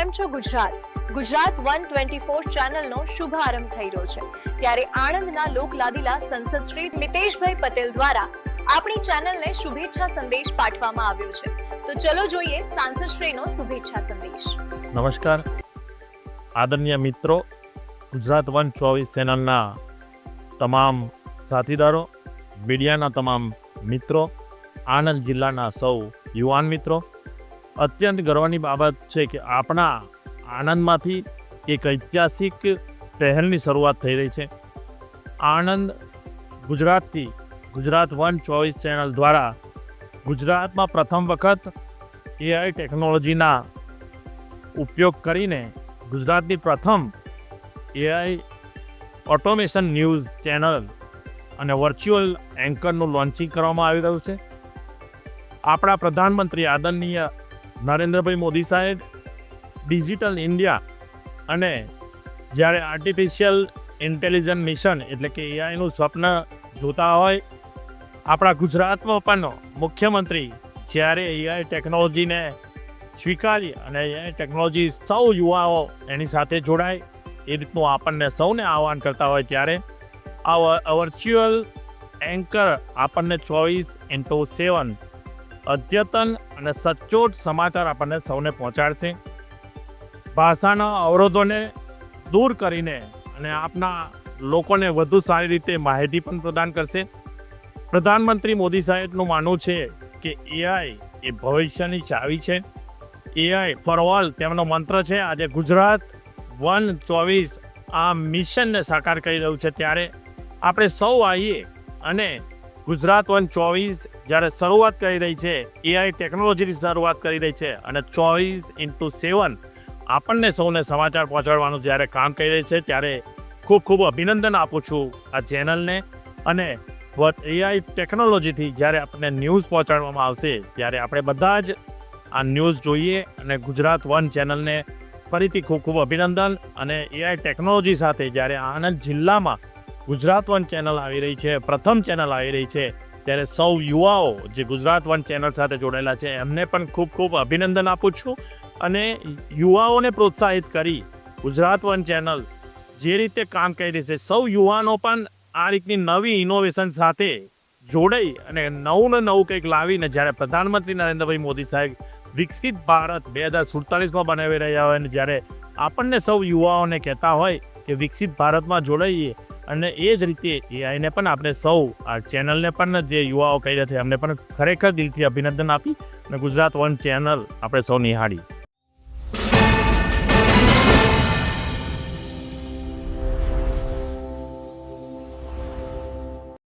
કેમ છો Gujarat? Gujarat one twenty four શુભારંભ થઈ રહ્યો છે. ત્યારે આણંદના લોકલાદીલા સંસદ શ્રી મિતેશભાઈ પટેલ દ્વારા આપણી ચેનલને શુભેચ્છા સંદેશ પાઠવવામાં આવ્યો છે. તો ચલો જોઈએ સાંસદ શ્રીનો શુભેચ્છા સંદેશ. નમસ્કાર. આદરણીય મિત્રો, ગુજરાત વન ચોવીસ ચેનલના તમામ સાથીદારો, મીડિયાના તમામ મિત્રો, આણંદ જિલ્લાના સૌ યુવાન મિત્રો અત્યંત ગર્વની બાબત છે કે આપણા આણંદમાંથી એક ઐતિહાસિક પહેલની શરૂઆત થઈ રહી છે. આણંદ ગુજરાતથી, ગુજરાત વન ચોવીસ ચેનલ દ્વારા ગુજરાતમાં પ્રથમ વખત એઆઈ ટેકનોલોજીના ઉપયોગ કરીને ગુજરાતની પ્રથમ એઆઈ ઓટોમેશન ન્યૂઝ ચેનલ અને વર્ચ્યુઅલ એન્કરનું લોન્ચિંગ કરવામાં આવી રહ્યું છે. આપણા પ્રધાનમંત્રી આદરણીય નરેન્દ્રભાઈ મોદી સાહેબ, ડિજિટલ ઇન્ડિયા અને જ્યારે આર્ટિફિશિયલ ઇન્ટેલિજન્ટ મિશન એટલે કે એઆઈનું સ્વપ્ન જોતા હોય, આપણા ગુજરાતમાં પણ મુખ્યમંત્રી જ્યારે એઆઈ ટેકનોલોજીને સ્વીકારી અને એઆઈ ટેકનોલોજી સૌ યુવાઓ એની સાથે જોડાય, એ રીતનું આપણને સૌને આહવાન કરતા હોય ત્યારે, આ વર્ચ્યુઅલ એન્કર આપણને ચોવીસ ઇન્ટુ સેવન અદ્યતન અને સચોટ સમાચાર આપણને સૌને પહોંચાડશે. ભાષાના અવરોધોને દૂર કરીને અને આપના લોકોને વધુ સારી રીતે માહિતી પણ પ્રદાન કરશે. પ્રધાનમંત્રી મોદી સાહેબનું માનવું છે કે એઆઈ એ ભવિષ્યની ચાવી છે. એઆઈ ફોર ઓલ તેમનો મંત્ર છે. આજે ગુજરાત વન ચોવીસ આ મિશનને સાકાર કરી રહ્યું છે. ત્યારે આપણે સૌ આવીએ અને ગુજરાત વન ચોવીસ જ્યારે શરૂઆત કરી રહી છે એઆઈ ટેકનોલોજીની શરૂઆત કરી રહી છે અને ચોવીસ ઇન્ટુ સેવન આપણને સૌને સમાચાર પહોંચાડવાનું જ્યારે કામ કરી રહી છે, ત્યારે ખૂબ ખૂબ અભિનંદન આપું છું આ ચેનલને. અને એઆઈ ટેકનોલોજીથી જ્યારે આપણને ન્યૂઝ પહોંચાડવામાં આવશે, ત્યારે આપણે બધા જ આ ન્યૂઝ જોઈએ અને ગુજરાત વન ચેનલને ફરીથી ખૂબ ખૂબ અભિનંદન. અને એઆઈ ટેકનોલોજી સાથે જ્યારે આણંદ જિલ્લામાં ગુજરાત વન ચેનલ આવી રહી છે, પ્રથમ ચેનલ આવી રહી છે, ત્યારે સૌ યુવાઓ જે ગુજરાત વન ચેનલ સાથે જોડાયેલા છે, એમને પણ ખૂબ ખૂબ અભિનંદન આપું છું અને યુવાઓને પ્રોત્સાહિત કરી ગુજરાત વન ચેનલ જે રીતે કામ કરી રહી છે. સૌ યુવાનો પણ આ રીતની નવી ઇનોવેશન સાથે જોડાઈ અને નવું ને નવું કંઈક લાવીને જ્યારે પ્રધાનમંત્રી નરેન્દ્રભાઈ મોદી સાહેબ વિકસિત ભારત બે હજાર સુડતાલીસમાં બનાવી રહ્યા હોય અને જ્યારે આપણને સૌ યુવાઓને કહેતા હોય કે વિકસિત ભારતમાં જોડાઈએ અને એ જ રીતે એઆઈને પણ આપણે સૌ, આ ચેનલને પણ જે યુવાઓ કહી રહ્યા છે, એમને પણ ખરેખર દિલથી અભિનંદન આપી અને ગુજરાત વન ચેનલ આપણે સૌ નિહાળી.